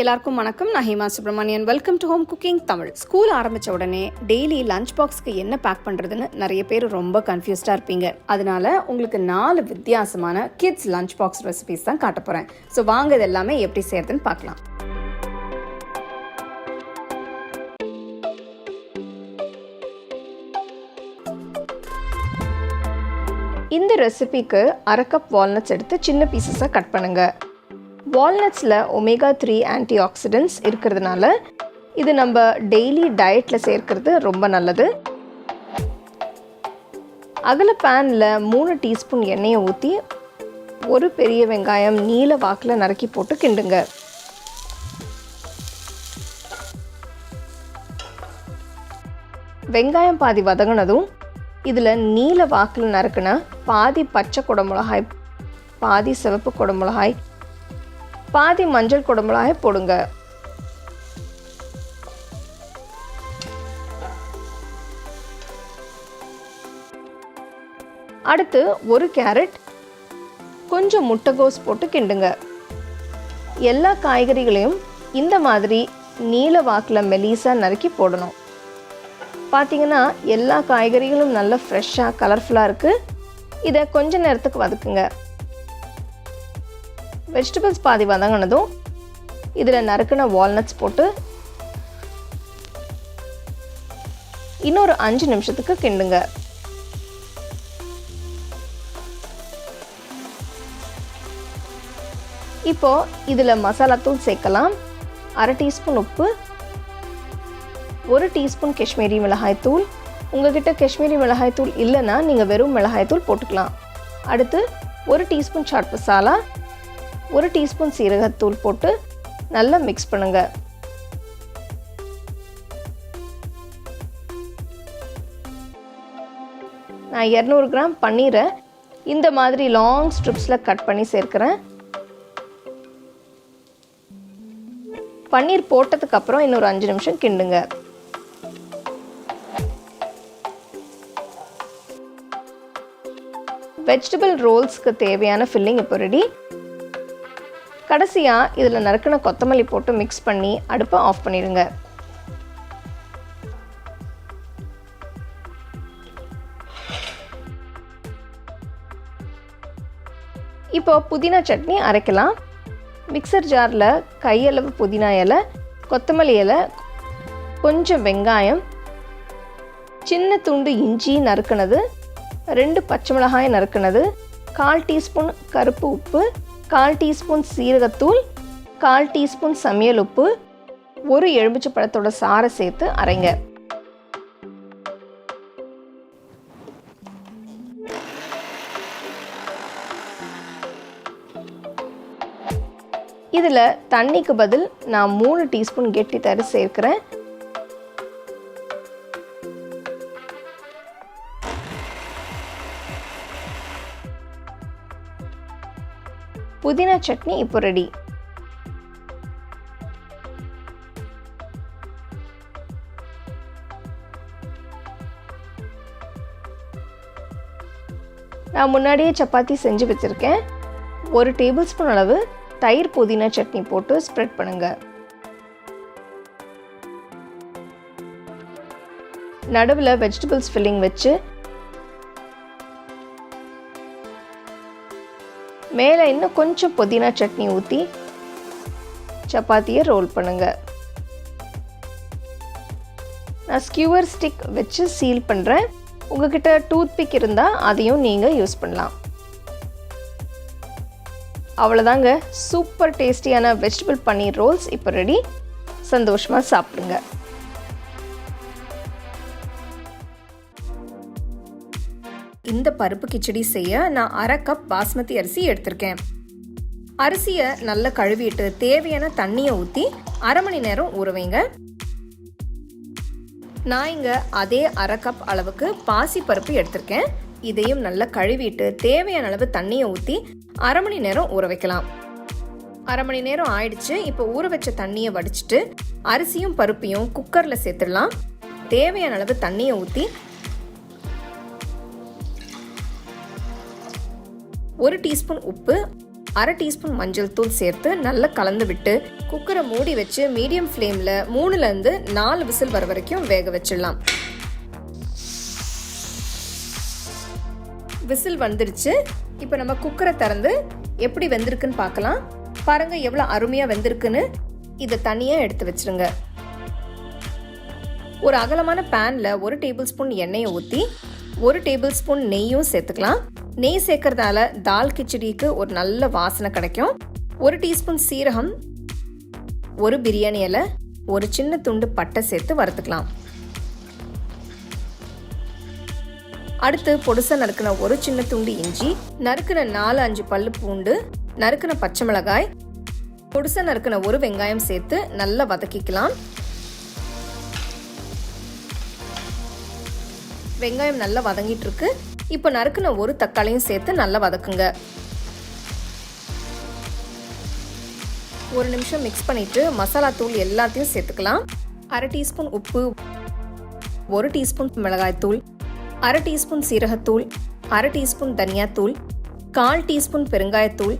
எல்லாருக்கும் வணக்கம். நான் Hema Subramanian welcome to home cooking Tamil. School ஆரம்பிச்ச உடனே டெய்லி லஞ்ச் பாக்ஸ்க்கு என்ன பேக் பண்ணுறதுன்னு நிறைய பேர் ரொம்ப கன்ஃபியூஸ்டாக இருப்பீங்க. அதனால உங்களுக்கு நாலு வித்தியாசமான கிட்ஸ் லஞ்ச் பாக்ஸ் ரெசிபிஸ் தான் காட்ட போகிறேன் ஸோ வாங்க இது எல்லாமே எப்படி செய்யறதுன்னு பார்க்கலாம். இந்த ரெசிபிக்கு அரை கப் வால்நட்ஸ் எடுத்து சின்ன பீசஸாக கட் பண்ணுங்கள் வால்நட்ஸில் ஒமேகா த்ரீ ஆன்டி ஆக்சிடென்ட்ஸ் இருக்கிறதுனால இது நம்ம டெய்லி டயட்டில் சேர்க்கிறது ரொம்ப நல்லது. அகல பேனில் மூணு டீஸ்பூன் எண்ணெயை ஊற்றி ஒரு பெரிய வெங்காயம் நீல வாக்கில் நறுக்கி போட்டு கிண்டுங்க. வெங்காயம் பாதி வதங்கினதும் இதில் நீல வாக்கில் நறுக்குன பாதி பச்சை குடமிளகாய் பாதி சிவப்பு குடமிளகாய் பாதி மஞ்சள் குடமிளகாய் போடுங்க. அடுத்து ஒரு கேரட் கொஞ்சம் முட்டைகோஸ் போட்டு கிண்டுங்க. எல்லா காய்கறிகளையும் இந்த மாதிரி நீல வாக்கில் மெலிசாக நறுக்கி போடணும். பார்த்தீங்கன்னா எல்லா காய்கறிகளும் நல்லா ஃப்ரெஷ்ஷாக கலர்ஃபுல்லாக இருக்குது இதை கொஞ்ச நேரத்துக்கு வதக்குங்க. வெஜிடபிள்ஸ் பாதி வதங்கினதும் இதில் நறுக்கின வால்நட்ஸ் போட்டு இன்னொரு அஞ்சு நிமிஷத்துக்கு கிண்டுங்க. இப்போ இதில் மசாலாத்தூள் சேர்க்கலாம். அரை டீஸ்பூன் உப்பு ஒரு டீஸ்பூன் காஷ்மீரி மிளகாய்த்தூள் உங்ககிட்ட காஷ்மீரி மிளகாய்த்தூள் இல்லைன்னா நீங்கள் வெறும் மிளகாய்த்தூள் போட்டுக்கலாம். அடுத்து ஒரு டீஸ்பூன் சாட் மசாலா ஒரு டீஸ்பூன் சீரகத்தூள் போட்டு நல்லா மிக்ஸ் பண்ணுங்க. நான் இரநூறு கிராம் பன்னீரை இந்த மாதிரி லாங் ஸ்ட்ரிப்ஸில் கட் பண்ணி சேர்க்குறேன். பன்னீர் போட்டதுக்கப்புறம் இன்னொரு அஞ்சு நிமிஷம் கிண்டுங்க. வெஜிடபிள் ரோல்ஸ்க்கு தேவையான ஃபில்லிங் இப்போ ரெடி கடைசியாக இதில் நறுக்கின கொத்தமல்லி போட்டு மிக்ஸ் பண்ணி அடுப்பை ஆஃப் பண்ணிடுங்க. இப்போ புதினா சட்னி அரைக்கலாம். மிக்சர் ஜாரில் கையளவு புதினா இலை கொத்தமல்லி இலை கொஞ்சம் வெங்காயம் சின்ன துண்டு இஞ்சி நறுக்கினது ரெண்டு பச்சை மிளகாய் நறுக்கினது கால் டீஸ்பூன் கருப்பு உப்பு கால் டீஸ்பூன் சீரகத்தூள் கால் டீஸ்பூன் சமையல் உப்பு ஒரு எலுமிச்சை பழத்தோட சாறை சேர்த்து அரைங்க. இதில் தண்ணிக்கு பதில் நான் மூணு டீஸ்பூன் கெட்டி தரு சேர்க்கிறேன். புதினா சட்னி இப்போ ரெடி. நான் முன்னாடியே சப்பாத்தி செஞ்சு வச்சுருக்கேன். ஒரு டேபிள் ஸ்பூன் அளவு தயிர் புதினா சட்னி போட்டு ஸ்ப்ரெட் பண்ணுங்கள் நடுவில் வெஜிடபிள்ஸ் ஃபில்லிங் வச்சு மேலே இன்னும் கொஞ்சம் புதினா சட்னி ஊற்றி சப்பாத்தியை ரோல் பண்ணுங்க. நான் ஸ்கியூவர் ஸ்டிக் வச்சு சீல் பண்ணுறேன் உங்ககிட்ட டூத் பிக் இருந்தால் அதையும் நீங்கள் யூஸ் பண்ணலாம். அவ்வளோதாங்க சூப்பர் டேஸ்டியான வெஜிடபிள் பன்னீர் ரோல்ஸ் இப்போ ரெடி சந்தோஷமாக சாப்பிடுங்க. இந்த பருப்பு கிச்சடி செய்ய நான் அரை கப் பாஸ்மதி அரிசி எடுத்திருக்கேன். அரிசியை நல்லா கழுவிட்டு தேவையான தண்ணியை ஊற்றி அரை மணி நேரம் ஊற நான் இங்கே அதே அரை கப் அளவுக்கு பாசி பருப்பு எடுத்திருக்கேன். இதையும் நல்லா கழுவிட்டு தேவையான அளவு தண்ணியை ஊற்றி அரை மணி நேரம் ஊற வைக்கலாம். அரை மணி நேரம் ஆயிடுச்சு. இப்போ ஊற வச்ச தண்ணியை வடிச்சிட்டு அரிசியும் பருப்பையும் குக்கரில் சேர்த்துடலாம். தேவையான அளவு தண்ணியை ஊற்றி ஒரு டீஸ்பூன் உப்பு அரை டீஸ்பூன் மஞ்சள் தூள் சேர்த்து நல்லா கலந்து விட்டு குக்கரை மூடி வச்சு மீடியம் ஃப்ளேமில் மூணுலேருந்து நாலு விசில் வர வரைக்கும் வேக வச்சிடலாம். விசில் வந்துருச்சு. இப்போ நம்ம குக்கரை திறந்து எப்படி வெந்திருக்குன்னு பார்க்கலாம். பாருங்க எவ்வளோ அருமையாக வெந்திருக்குன்னு. இதை தனியாக எடுத்து வச்சிருங்க. ஒரு அகலமான பேனில் ஒரு டேபிள் ஸ்பூன் எண்ணெயை ஊற்றி ஒரு டேபிள் ஸ்பூன் நெய்யும் சேர்த்துக்கலாம். நெய் சேர்க்கறதால தால் கிச்சடிக்கு ஒரு நல்ல வாசனை கிடைக்கும். ஒரு டீஸ்பூன் சீரகம் ஒரு பிரியாணி இலை ஒரு சின்ன துண்டு பட்டை சேர்த்து வறுத்துக்கலாம். அடுத்து பொடுசை நறுக்கின ஒரு சின்ன துண்டு இஞ்சி நறுக்கின நாலு அஞ்சு பல்லு பூண்டு நறுக்கின பச்சை மிளகாய் பொடுசை நறுக்கின ஒரு வெங்காயம் சேர்த்து நல்லா வதக்கிக்கலாம். வெங்காயம் நல்லா வதங்கிட்டு இருக்கு இப்போ நறுக்குன ஒரு தக்காளியும் சேர்த்து நல்லா வதக்குங்க. ஒரு நிமிஷம் மிக்ஸ் பண்ணிட்டு மசாலா தூள் எல்லாத்தையும் சேர்த்துக்கலாம். அரை டீஸ்பூன் உப்பு ஒரு டீஸ்பூன் மிளகாய் தூள் அரை டீஸ்பூன் சீரகத்தூள் அரை டீஸ்பூன் தனியாத்தூள் கால் டீஸ்பூன் பெருங்காயத்தூள்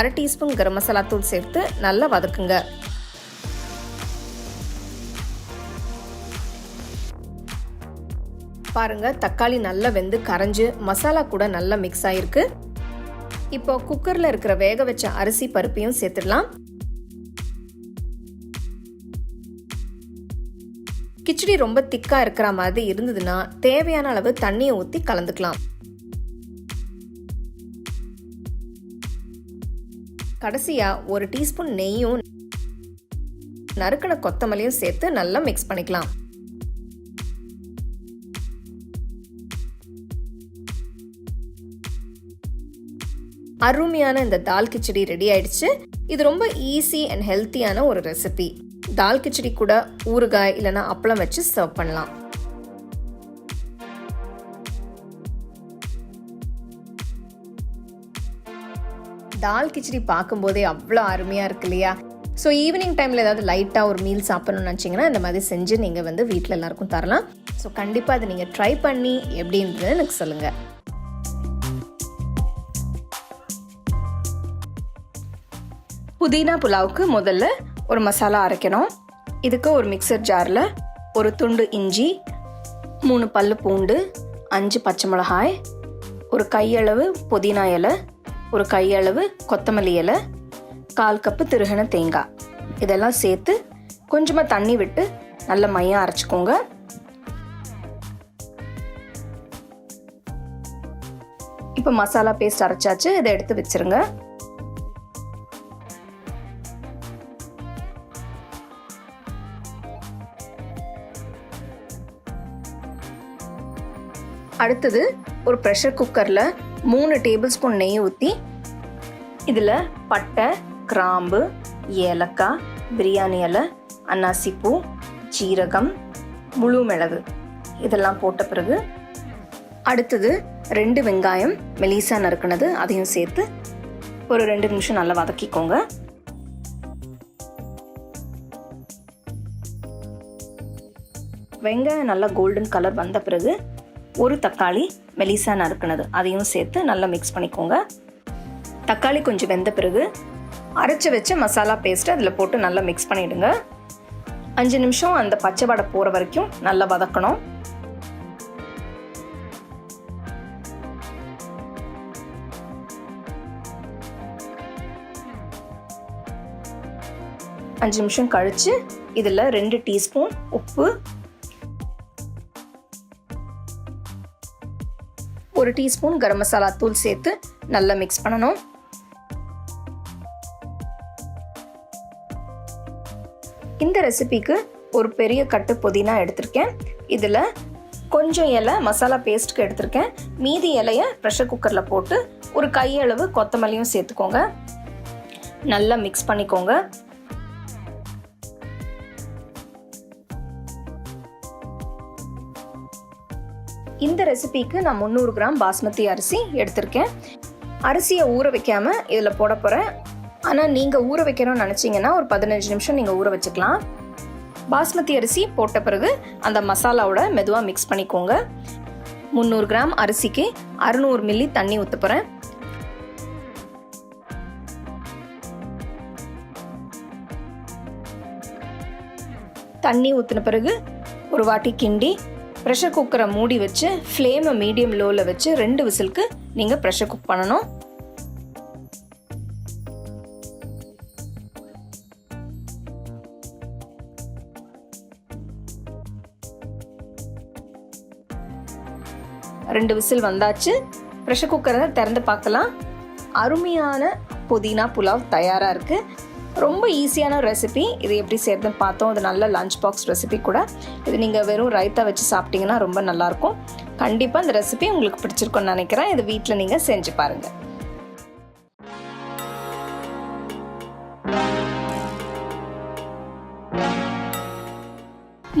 அரை டீஸ்பூன் கரம் மசாலா தூள் சேர்த்து நல்லா வதக்குங்க. பாருங்க. தக்காளி நல்லா வெந்து கரைஞ்சு மசாலா கூட நல்லா மிக்ஸ் ஆயிருக்கு. இப்போ குக்கர்ல இருக்கிற வேக வச்ச அரிசி பருப்பையும் சேர்த்துடலாம். கிச்சடி ரொம்ப திக்கா இருக்கிற மாதிரி இருந்ததுன்னா தேவையான அளவு தண்ணியை ஊற்றி கலந்துக்கலாம். கடைசியா ஒரு டீஸ்பூன் நெய்யும் நறுக்கின கொத்தமல்லியும் சேர்த்து நல்லா மிக்ஸ் பண்ணிக்கலாம். அருமையான இந்த தால் கிச்சடி ரெடி ஆயிடுச்சு. இது ரொம்ப ஈஸி அண்ட் ஹெல்த்தியான ஒரு ரெசிபி தால் கிச்சடி கூட ஊறுகாய் இல்லைனா அப்பளம் வச்சு சர்வ் பண்ணலாம். தால் கிச்சடி பார்க்கும்போதே அவ்வளோ அருமையாக இருக்கு இல்லையா? ஸோ ஈவினிங் டைமில் ஏதாவது லைட்டாக ஒரு மீல் சாப்பிடணும்னு நினச்சிங்கன்னா இந்த மாதிரி செஞ்சு நீங்கள் வந்து வீட்டில் எல்லாருக்கும் தரலாம். ஸோ கண்டிப்பாக அதை நீங்கள் ட்ரை பண்ணி எப்படின்றது எனக்கு சொல்லுங்கள் புதினா புலாவுக்கு முதல்ல ஒரு மசாலா அரைக்கணும். இதுக்கு ஒரு மிக்சர் ஜாரில் ஒரு துண்டு இஞ்சி மூணு பல்லு பூண்டு அஞ்சு பச்சை மிளகாய் ஒரு கையளவு புதினா இலை ஒரு கையளவு கொத்தமல்லி இலை கால் கப்பு திருகின தேங்காய். இதெல்லாம் சேர்த்து கொஞ்சமாக தண்ணி விட்டு நல்ல மையம் அரைச்சிக்கோங்க. இப்போ மசாலா பேஸ்ட் அரைச்சாச்சு இதை எடுத்து வச்சிருங்க. அடுத்தது ஒரு ப்ரெஷர் குக்கரில் மூணு டேபிள் ஸ்பூன் நெய் ஊற்றி இதில் பட்டை கிராம்பு ஏலக்காய் பிரியாணி இலை அன்னாசிப்பூ ஜீரகம் முழு மிளகு. இதெல்லாம் போட்ட பிறகு அடுத்தது ரெண்டு வெங்காயம் மெலிசா நறுக்குனது அதையும் சேர்த்து ஒரு ரெண்டு நிமிஷம் நல்லா வதக்கிக்கோங்க. வெங்காயம் நல்லா கோல்டன் கலர் வந்த பிறகு ஒரு தக்காளி மெலிசா நறுக்குனது. அதையும் சேர்த்து நல்லா மிக்ஸ் பண்ணிக்கோங்க. தக்காளி கொஞ்சம் வெந்த பிறகு அரைச்சி வச்ச மசாலா பேஸ்ட்டு அதில் போட்டு நல்லா மிக்ஸ் பண்ணிவிடுங்க அஞ்சு நிமிஷம் அந்த பச்சை வடை போகிற வரைக்கும் நல்லா வதக்கணும். அஞ்சு நிமிஷம் கழித்து இதில் ரெண்டு டீஸ்பூன் உப்பு ஒரு டீஸ்பூன் கரம் மசாலா தூள் சேர்த்து நல்லா மிக்ஸ் பண்ணணும். இந்த ரெசிபிக்கு ஒரு பெரிய கட்டு புதினா எடுத்திருக்கேன். இதில் கொஞ்சம் இலை மசாலா பேஸ்ட்டுக்கு எடுத்திருக்கேன். மீதி இலையை ப்ரெஷர் குக்கரில் போட்டு ஒரு கையளவு கொத்தமல்லியும் சேர்த்துக்கோங்க. நல்லா மிக்ஸ் பண்ணிக்கோங்க. இந்த ரெசிபிக்கு நான் முந்நூறு கிராம் பாஸ்மதி அரிசி எடுத்திருக்கேன். அரிசியை ஊற வைக்காமல் இதில் போட போகிறேன் ஆனால் நீங்கள் ஊற வைக்கணும்னு நினச்சிங்கன்னா ஒரு பதினஞ்சு நிமிஷம் நீங்கள் ஊற வச்சுக்கலாம். பாஸ்மதி அரிசி போட்ட பிறகு அந்த மசாலாவோட மெதுவாக மிக்ஸ் பண்ணிக்கோங்க. முந்நூறு கிராம் அரிசிக்கு அறுநூறு மில்லி தண்ணி ஊற்றுப்புறேன் தண்ணி ஊற்றின பிறகு ஒரு வாட்டி கிண்டி ப்ரெஷர் குக்கரை மூடி வச்சு ஃப்ளேமை மீடியம் லோவில் வச்சு ரெண்டு விசிலுக்கு நீங்கள் ப்ரெஷர் குக் பண்ணணும். ரெண்டு விசில் வந்தாச்சு. ப்ரெஷர் குக்கரை திறந்து பார்க்கலாம். அருமையான புதினா புலாவ் தயாராக இருக்குது ரொம்ப ஈஸியான ரெசிபி இது எப்படி செய்யறதுன்னு பார்த்தோம். அது நல்ல லஞ்ச் பாக்ஸ் ரெசிபி கூட. இது நீங்கள் வெறும் ரைத்தா வச்சு சாப்பிட்டீங்கன்னா ரொம்ப நல்லாயிருக்கும். கண்டிப்பாக இந்த ரெசிபி உங்களுக்கு பிடிச்சிருக்கும்னு நினைக்கிறேன். இது வீட்டில் நீங்கள் செஞ்சு பாருங்கள்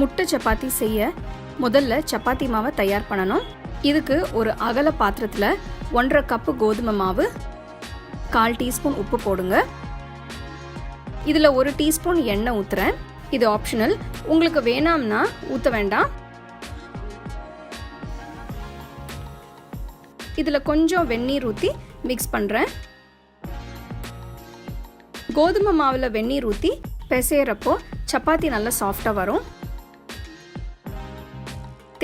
முட்டை சப்பாத்தி செய்ய முதல்ல சப்பாத்தி மாவை தயார் பண்ணணும். இதுக்கு ஒரு அகல பாத்திரத்தில் ஒன்றரை கப்பு கோதுமை மாவு கால் டீஸ்பூன் உப்பு போடுங்க. இதில் ஒரு டீஸ்பூன் எண்ணெய் ஊற்றுறேன் இது ஆப்ஷனல் உங்களுக்கு வேணாம்னா ஊற்ற வேண்டாம். இதில் கொஞ்சம் வெந்நீர் ஊற்றி மிக்ஸ் பண்ணுறேன் கோதுமை மாவில் வெந்நீர் ஊற்றி பிசையிறப்போ சப்பாத்தி நல்லா சாஃப்டாக வரும்.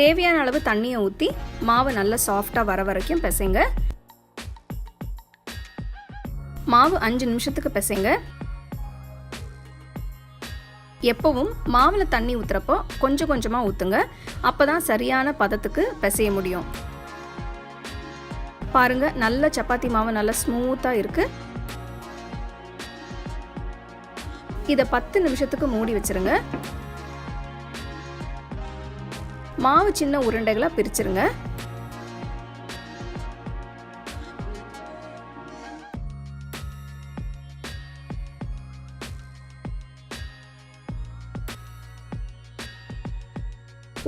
தேவையான அளவு தண்ணியை ஊற்றி மாவு நல்லா சாஃப்டாக வர வரைக்கும் பிசைங்க. மாவு அஞ்சு நிமிஷத்துக்கு பிசைங்க. எப்பவும் மாவில் தண்ணி ஊற்றுறப்போ கொஞ்சம் கொஞ்சமாக ஊற்றுங்க அப்போ தான் சரியான பதத்துக்கு பிசைய முடியும். பாருங்கள் நல்ல சப்பாத்தி மாவு நல்லா ஸ்மூத்தாக இருக்குது இதை பத்து நிமிஷத்துக்கு மூடி வச்சிருங்க. மாவு சின்ன உருண்டைகளாக பிரிச்சுருங்க.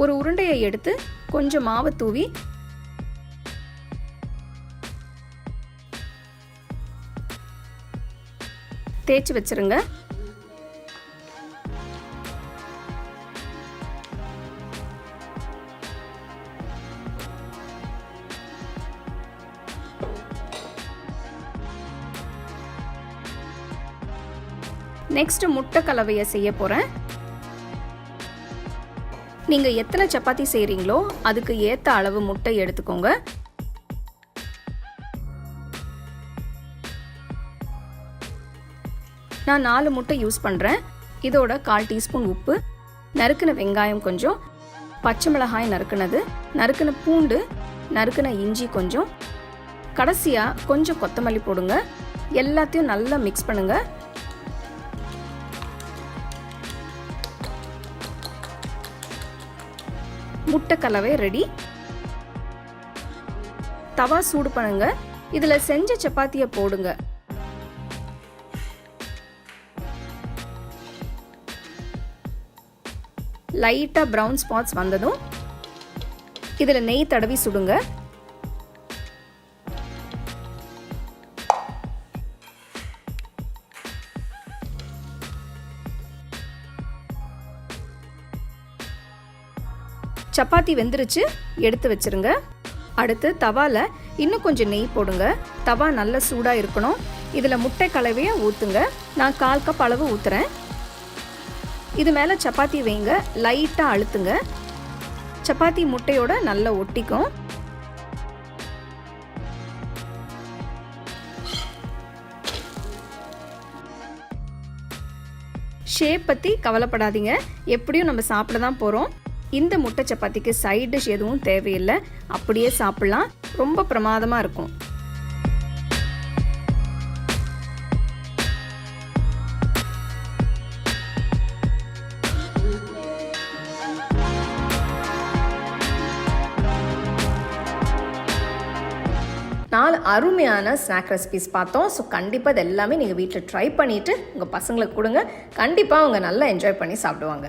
ஒரு உருண்டையை எடுத்து கொஞ்சம் மாவு தூவி தேய்ச்சி வச்சிருங்க. நெக்ஸ்ட் முட்டை கலவையை செய்ய போகிறேன் நீங்கள் எத்தனை சப்பாத்தி செய்கிறீங்களோ அதுக்கு ஏற்ற அளவு முட்டை எடுத்துக்கோங்க. நான் நாலு முட்டை யூஸ் பண்ணுறேன் இதோட கால் டீஸ்பூன் உப்பு நறுக்கின வெங்காயம் கொஞ்சம் பச்சை மிளகாய் நறுக்குனது நறுக்கின பூண்டு நறுக்கின இஞ்சி கொஞ்சம். கடைசியாக கொஞ்சம் கொத்தமல்லி போடுங்க. எல்லாத்தையும் நல்லா மிக்ஸ் பண்ணுங்கள் முட்டை கலவை ரெடி தவா சூடு பண்ணுங்க. இதுல செஞ்ச சப்பாத்தியை போடுங்க. லைட்டா ப்ரௌன் ஸ்பாட்ஸ் வந்ததும் இதுல நெய் தடவி சுடுங்க. சப்பாத்தி வெந்துருச்சு எடுத்து வச்சிருங்க. அடுத்து தவாவில் இன்னும் கொஞ்சம் நெய் போடுங்க. தவா நல்லா சூடாக இருக்கணும். இதில் முட்டை கலவையை ஊற்றுங்க நான் கால் கப் அளவு ஊற்றுறேன் இது மேலே சப்பாத்தி வைங்க. லைட்டாக அழுத்துங்க. சப்பாத்தி முட்டையோட நல்லா ஒட்டிக்கும். ஷேப் பற்றி கவலைப்படாதீங்க. எப்படியும் நம்ம சாப்பிட தான் போகிறோம் இந்த முட்டை சப்பாத்திக்கு சைட் டிஷ் எதுவும் தேவையில்லை. அப்படியே சாப்பிடலாம். ரொம்ப பிரமாதமாக இருக்கும். நாலு அருமையான ஸ்நாக் ரெசிபிஸ் பார்த்தோம். ஸோ கண்டிப்பாக இது எல்லாமே நீங்கள் வீட்டில் ட்ரை பண்ணிவிட்டு உங்கள் பசங்களுக்கு கொடுங்க. கண்டிப்பாக அவங்க நல்லா என்ஜாய் பண்ணி சாப்பிடுவாங்க.